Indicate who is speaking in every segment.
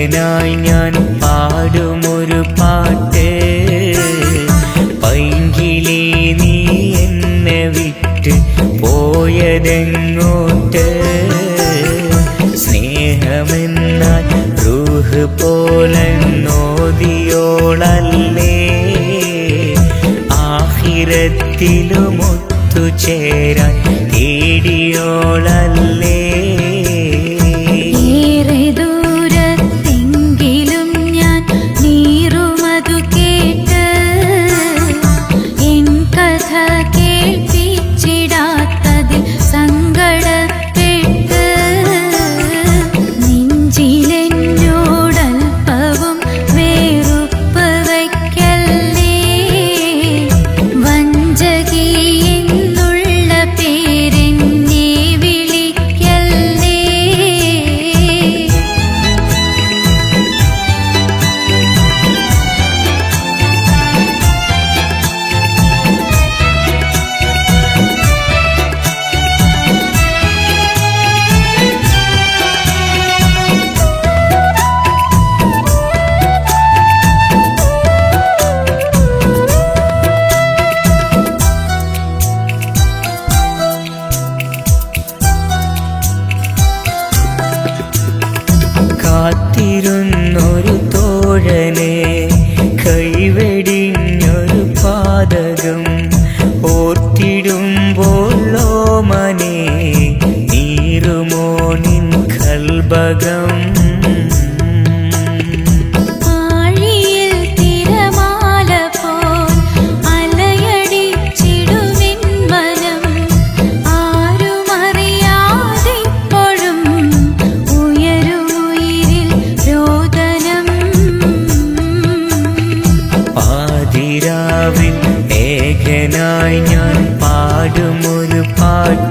Speaker 1: ഏകനായി ഞാൻ പാടുമൊരു പാട്ട്. പൈങ്കിലി നീ എന്നെ വിട്ട് പോയതെങ്ങോട്ട്? സ്നേഹമെന്നാൽ റൂഹ് പോലെ നോതിയോളല്ലേ ആഹിരത്തിലുമൊത്തു ചേരാൻ തേടിയോളല്ലേ?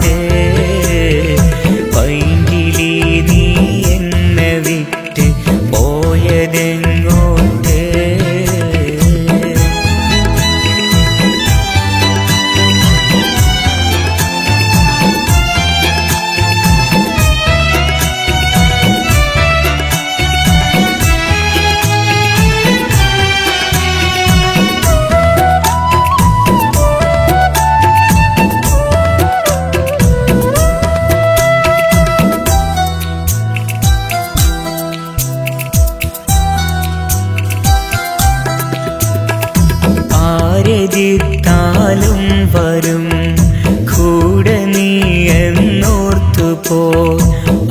Speaker 1: പാട്ട് ആരെതിർത്താലും വരും. കൂടെ നീ എന്നോർത്തു പോ.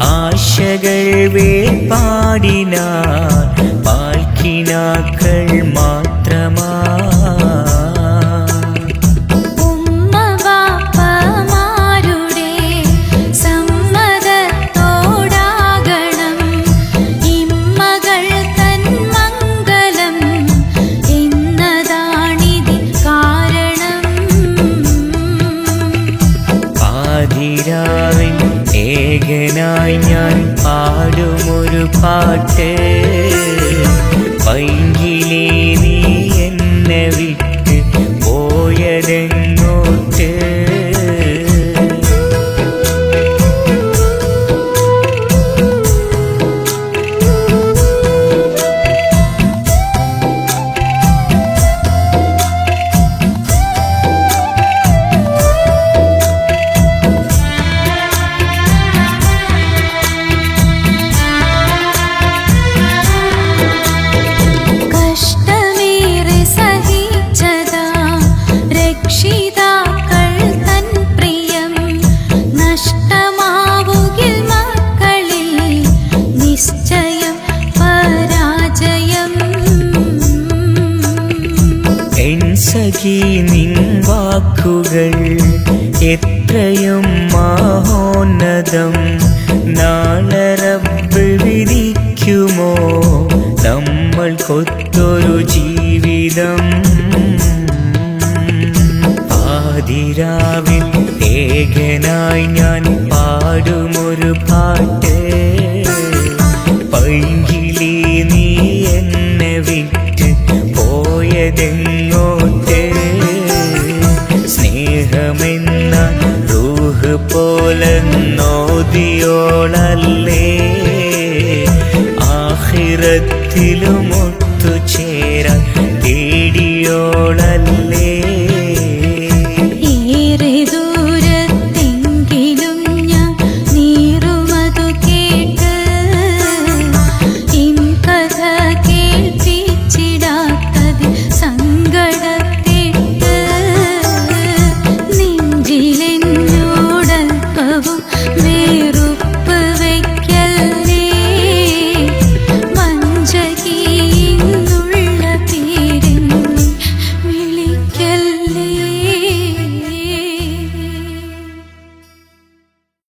Speaker 1: ആശകൾ വേപ്പാടിന പാൽക്കിനാക്കൾ മാത്രമാ പാടുമൊരു സഖി നിൻ വാക്കുകൾ. എത്രയും മഹോന്നതം നാളറബ് വിധിക്കുമോ? നമ്മൾ കൊത്തൊരു ജീവിതം. ആതിരാവിൽ ഏകനായി ഞാൻ പാടുമൊരു പാട്ട്. പൈങ്കിളി പോലെ നോദിയോളല്ലേ ആഹിറ മനസ്സിലും